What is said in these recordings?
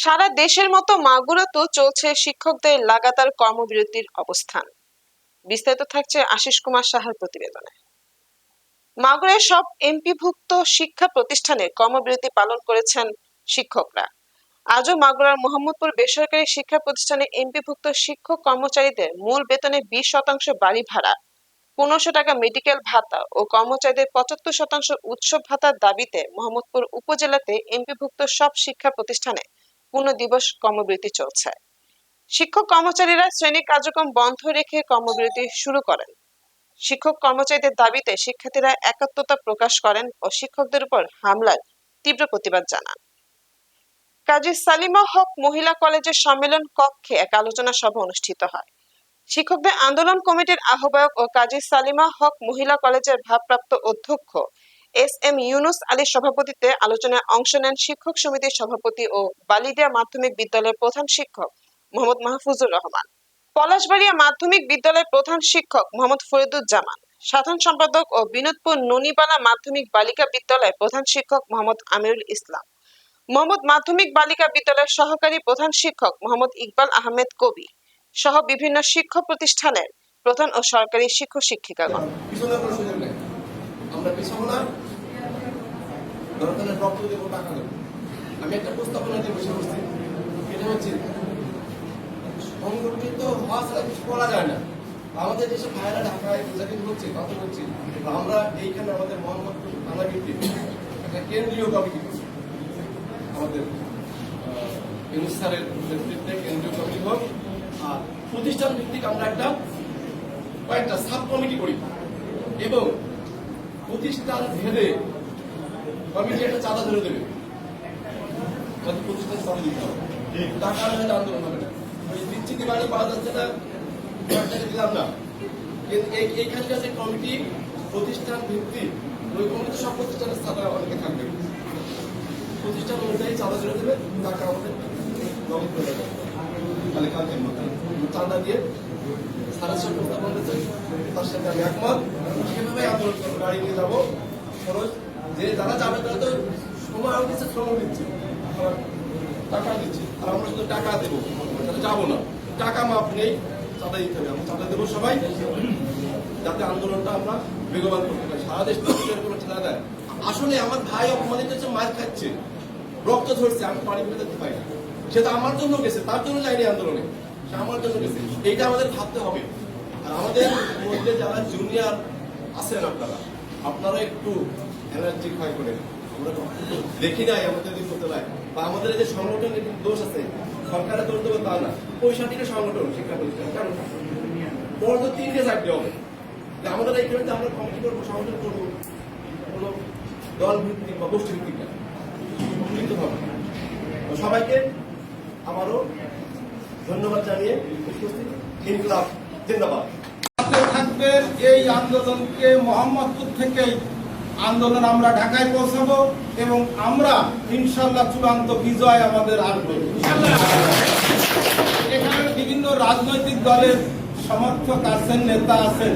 সারা দেশের মতো মাগুরাতেও চলছে শিক্ষকদের লাগাতার কর্মবিরতির অবস্থান। বিস্তারিত থাকছে আশিস কুমার সাহার প্রতিবেদনে। মাগুরায় সব এমপিভুক্ত শিক্ষা প্রতিষ্ঠানে কর্মবিরতি পালন করেছেন শিক্ষকরা। আজও মাগুরার মোহাম্মদপুর বেসরকারি শিক্ষা প্রতিষ্ঠানে এমপিভুক্ত শিক্ষক কর্মচারীদের মূল বেতনে বিশ শতাংশ বাড়ি ভাড়া, পনেরোশো টাকা মেডিকেল ভাতা ও কর্মচারীদের পঁচাত্তর শতাংশ উৎসব ভাতার দাবিতে মোহাম্মদপুর উপজেলাতে এমপিভুক্ত সব শিক্ষা প্রতিষ্ঠানে পূর্ণ দিবস কর্মবিরতি চলছে। শিক্ষক কর্মচারীরা শ্রেণি কার্যক্রম বন্ধ রেখে কর্মবিরতি শুরু করেন। শিক্ষক কর্মচারীদের দাবিতে শিক্ষার্থীরা একাত্মতা প্রকাশ করেন ও শিক্ষকদের উপর হামলার তীব্র প্রতিবাদ জানান। কাজী সালিমা হক মহিলা কলেজের সম্মেলন কক্ষে এক আলোচনা সভা অনুষ্ঠিত হয়। শিক্ষকদের আন্দোলন কমিটির আহ্বায়ক ও কাজী সালিমা হক মহিলা কলেজের ভারপ্রাপ্ত অধ্যক্ষ এস এম ইউনুস আলীর সভাপতিত্বে আলোচনায় অংশ নেন শিক্ষক সমিতির সভাপতি ও বালিদিয়া মাধ্যমিক বিদ্যালয়ের প্রধান শিক্ষক মোহাম্মদ মাহফুজুর রহমান, পলাশবাড়িয়া মাধ্যমিক বিদ্যালয়ের প্রধান শিক্ষক মোহাম্মদ ফরিদুজ্জামান, সাধারণ সম্পাদক ও বিনোদপুর ননিবালা মাধ্যমিক বালিকা বিদ্যালয়ের প্রধান শিক্ষক মোহাম্মদ আমিরুল ইসলাম, মোহাম্মদ মাধ্যমিক বালিকা বিদ্যালয়ের সহকারী প্রধান শিক্ষক মোহাম্মদ ইকবাল আহমেদ কবি সহ বিভিন্ন শিক্ষা প্রতিষ্ঠানের প্রধান ও সরকারি শিক্ষক শিক্ষিকাগণ আমরা পিছাবো রক্ত দেবো টাকা দেবো আমি একটা প্রস্তাবনা দিয়ে বসে বসছি। এটা হচ্ছে, সংগঠিত হওয়া ছাড়া কিছু করা যায় না। আমাদের দেশে ভাইরা ঢাকায় প্রজাতিত হচ্ছে, কথা বলছি। আমরা এইখানে আমাদের মোহাম্মদপুর থানা ভিত্তিক একটা কেন্দ্রীয় কমিটি আমাদের ইউনুস স্যারের নেতৃত্বে কেন্দ্রীয় কমিটি হোক আর প্রতিষ্ঠান ভিত্তিক আমরা একটা, কয়েকটা সাব কমিটি করি। এবং প্রতিষ্ঠান ভেদে কমিটি একটা চাঁদা ধরে দেবে। প্রতিষ্ঠান চাঁদা দিতে হবে টাকা না হলে আন্দোলন হবে না। ওই বিচ্ছিন্ন বাড়ি পাওয়া যাচ্ছে না কয়েকটাকে দিলাম না। এই- এইখানকার যে কমিটি প্রতিষ্ঠান ভিত্তিক ওই কমিটি সব প্রতিষ্ঠানের চাঁদা অনেকে থাকবে। প্রতিষ্ঠান অনুযায়ী চাঁদা ধরে দেবে টাকা আমাদের নগদ করে দেবে। তাহলে চাঁদা দিয়ে সারা সব প্রস্তাবন তার সাথে আমি একমত। সেভাবে আন্দোলন করব গাড়ি নিয়ে যাব। খরচ যে যারা যাবে তারা তো সময় দিচ্ছে, শ্রম দিচ্ছে। টাকা দিচ্ছে। আর আমরা শুধু টাকা দেবো। তাহলে যাব না। টাকা মাপ নেই চাঁদা দিতে হবে। আমরা চাঁদা দেবো সবাই, যাতে আন্দোলনটা আমরা বেগবান করতে পারি। সারা দেশ কোনো ঠিকা দেয় আসলে আমার ভাই অপমানিত হচ্ছে, মার খাচ্ছে। রক্ত ধরছে আমি পানি ফেলে দিতে পারি না। সে তো আমার জন্য গেছে, তার জন্য যায়নি আন্দোলনে। সে আমার জন্য গেছে। এইটা আমাদের ভাবতে হবে। আর আমাদের মধ্যে যারা জুনিয়র আছেন আপনারা আপনারা একটু এনার্জি ক্ষয় করেন আমরা দেখি নাই আমাদের নাই। বা আমাদের যে সংগঠনের দোষ আছে, সরকারের দোষ দেবে তা না। পঁয়ষট্টিটা সংগঠন, শিক্ষা প্রতিষ্ঠান কারণ বড় তো তিনটে চারটে হবে। আমাদের এইখানে আমরা কমিটি করব, সংগঠন করব। কোনো দল ভিত্তিক বা গোষ্ঠী ভিত্তিক না। হবে। সবাইকে আবারও ধন্যবাদ জানিয়ে উপস্থিত। ইনকলাব জিন্দাবাদ থাকতে এই আন্দোলনকে মোহাম্মদপুর থেকেই। আন্দোলন আমরা ঢাকায় পৌঁছাবো এবং আমরা ইনশাল্লাহ চূড়ান্ত বিজয় আমাদের আসবে। এখানে বিভিন্ন রাজনৈতিক দলের সমর্থক আছেন, নেতা আছেন।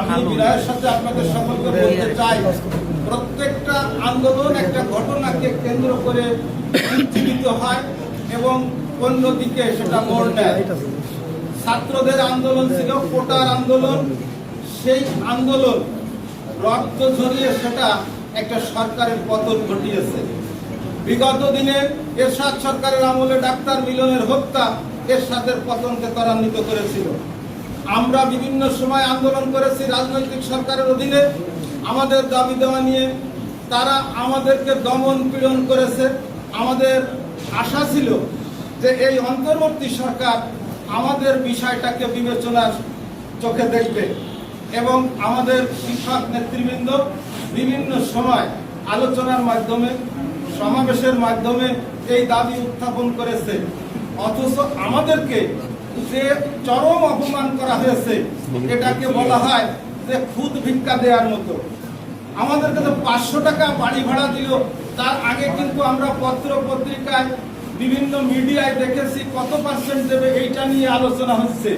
আমি বিনয়ের সাথে আপনাদের সকলকে বলতে চাই, প্রত্যেকটা আন্দোলন একটা ঘটনাকে কেন্দ্র করে উজ্জীবিত হয় এবং অন্যদিকে সেটা মোড় নেয়। ছাত্রদের আন্দোলন ছিল, কোটার আন্দোলন। সেই আন্দোলন রক্ত ঝরিয়ে সেটা একটা সরকারের পতন ঘটিয়েছে। বিগত দিনে এর এরশাদ সরকারের আমলে ডাক্তার মিলনের হত্যা এর এরশাদের পতনকে ত্বরান্বিত করেছিল। আমরা বিভিন্ন সময় আন্দোলন করেছি রাজনৈতিক সরকারের অধীনে। আমাদের দাবি দেওয়া নিয়ে তারা আমাদেরকে দমন পীড়ন করেছে। আমাদের আশা ছিল যে এই অন্তর্বর্তী সরকার আমাদের বিষয়টাকে বিবেচনার চোখে দেখবে। এবং আমাদের শিক্ষক নেতৃবৃন্দ বিভিন্ন সময় আলোচনার মাধ্যমে, সমাবেশের মাধ্যমে এই দাবি উত্থাপন করেছে। অথচ আমাদেরকে যে চরম অপমান করা হয়েছে, এটাকে বলা হয় যে খুদ ভিক্ষা দেওয়ার মতো। আমাদেরকে তো পাঁচশো টাকা বাড়ি ভাড়া দিল তার আগে কিন্তু আমরা পত্র পত্রিকায় বিভিন্ন মিডিয়ায় দেখেছি কত পার্সেন্ট দেবে এইটা নিয়ে আলোচনা হচ্ছে।